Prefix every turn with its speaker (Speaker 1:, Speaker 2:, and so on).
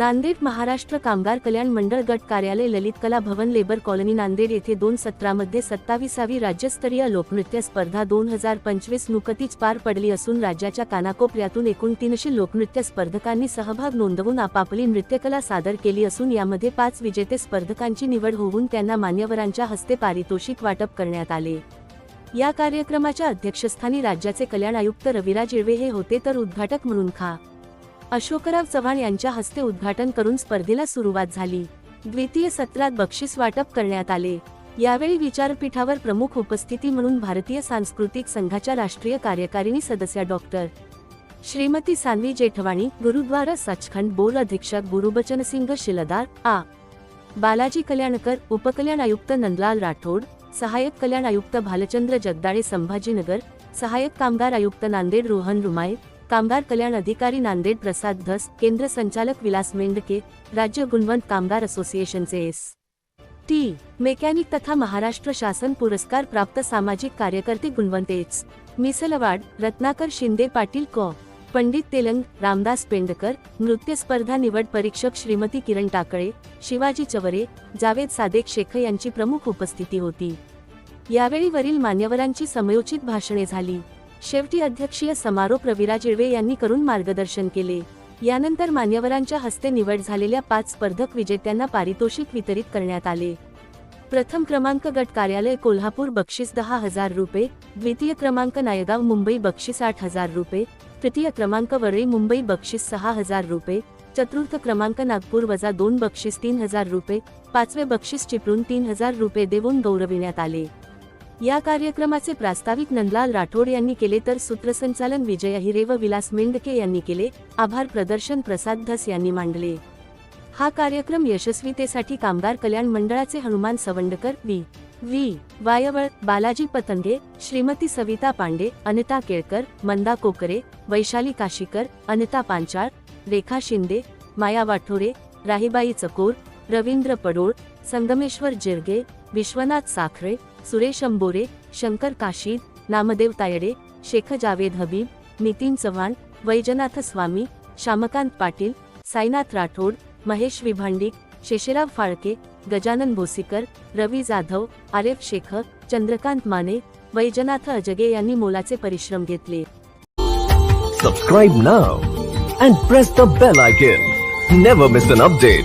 Speaker 1: नांदेड महाराष्ट्र कामगार कल्याण मंडळ गट कार्यालय ललित कला भवन लेबर कॉलनी नांदेड येथे दोन सत्रामध्ये सत्ताविसावी राज्यस्तरीय लोकनृत्य स्पर्धा दोन हजार पंचवीस नुकतीच पार पडली असून राज्याच्या कानाकोपऱ्यातून एकूण तीनशे लोकनृत्य स्पर्धकांनी सहभाग नोंदवून आपापली नृत्यकला सादर केली असून यामध्ये पाच विजेते स्पर्धकांची निवड होऊन त्यांना मान्यवरांच्या हस्ते पारितोषिक वाटप करण्यात आले. या कार्यक्रमाच्या अध्यक्षस्थानी राज्याचे कल्याण आयुक्त रविराज इळवे हे होते तर उद्घाटक म्हणून खा अशोकराव चव्हाण यांच्या हस्ते उद्घाटन करून स्पर्धेला सुरुवात झाली. द्वितीय सत्रात बक्षीस वाटप करण्यात आले. यावेळी विचारपीठावर प्रमुख उपस्थिती म्हणून भारतीय सांस्कृतिक संघाच्या राष्ट्रीय कार्यकारिणी सदस्या डॉक्टर श्रीमती सान्वी जेठवाणी गुरुद्वारा सचखंड बोर अधीक्षक गुरुबचन सिंग शिलदार आ. बालाजी कल्याणकर उपकल्याण आयुक्त नंदलाल राठोड सहाय्यक कल्याण आयुक्त भालचंद्र जगदाळे संभाजीनगर सहाय्यक कामगार आयुक्त नांदेड रोहन रुमाय कामगार कल्याण अधिकारी नांदेड प्रसाद धस केंद्र संचालक विलास मेंढके राज्य गुणवंत कामगार असोसिएशनचे एस. टी. मेकॅनिक तथा महाराष्ट्र शासन पुरस्कार प्राप्त सामाजिक कार्यकर्ते गुणवंत एच. मिसलवाड रत्नाकर शिंदे पाटील क. पंडित तेलंग रामदास पेंडकर नृत्य स्पर्धा निवड परीक्षक श्रीमती किरण टाकळे शिवाजी चवरे जावेद सादेक शेख यांची प्रमुख उपस्थिती होती. यावेळी वरील मान्यवरांची समयोचित भाषणे झाली. शेवटी अध्यक्षीय समारोप रविराज इळवे यांनी करून मार्गदर्शन केले. यानंतर मान्यवरांच्या हस्ते निवड झालेल्या पाच स्पर्धक विजेत्यांना पारितोषिक वितरित करण्यात आले. प्रथम क्रमांक गट कार्यालय कोल्हापूर बक्षीस दहा हजार रुपये द्वितीय क्रमांक नायगाव मुंबई बक्षीस आठ हजार रुपये तृतीय क्रमांक वरळी मुंबई बक्षीस सहा हजार रुपये चतुर्थ क्रमांक नागपूर वजा दोन बक्षीस तीन हजार रुपये पाचवे बक्षीस चिपळून तीन हजार रुपये देऊन गौरविण्यात आले. या कार्यक्रमाचे प्रास्ताविक नंदलाल राठोड यांनी केले तर सूत्रसंचालन विजय हिरे व विलास मेंढके यांनी केले. आभार प्रदर्शन प्रसाद धस यांनी मांडले. हा कार्यक्रम यशस्वीतेसाठी कामगार कल्याण मंडळाचे हनुमान सवंडकर वी व्ही. वायवळ बालाजी पतंगे श्रीमती सविता पांडे अनिता केळकर मंदा कोकरे वैशाली काशीकर अनिता पांचाळ रेखा शिंदे माया वाठोरे राहीबाई चकोर रवींद्र पडोळ संगमेश्वर जिरगे विश्वनाथ साखरे सुरेश अंबोरे शंकर काशीद नामदेव तायडे शेख जावेद हबीब नितीन चव्हाण वैजनाथ स्वामी श्यामकांत पाटील साईनाथ राठोड महेश विभांडिक शेषराव फाळके गजानन भोसीकर रवी जाधव आरेफ शेख चंद्रकांत माने वैजनाथ अजगे यांनी मोलाचे परिश्रम घेतले.
Speaker 2: Subscribe now and press the bell icon never miss an update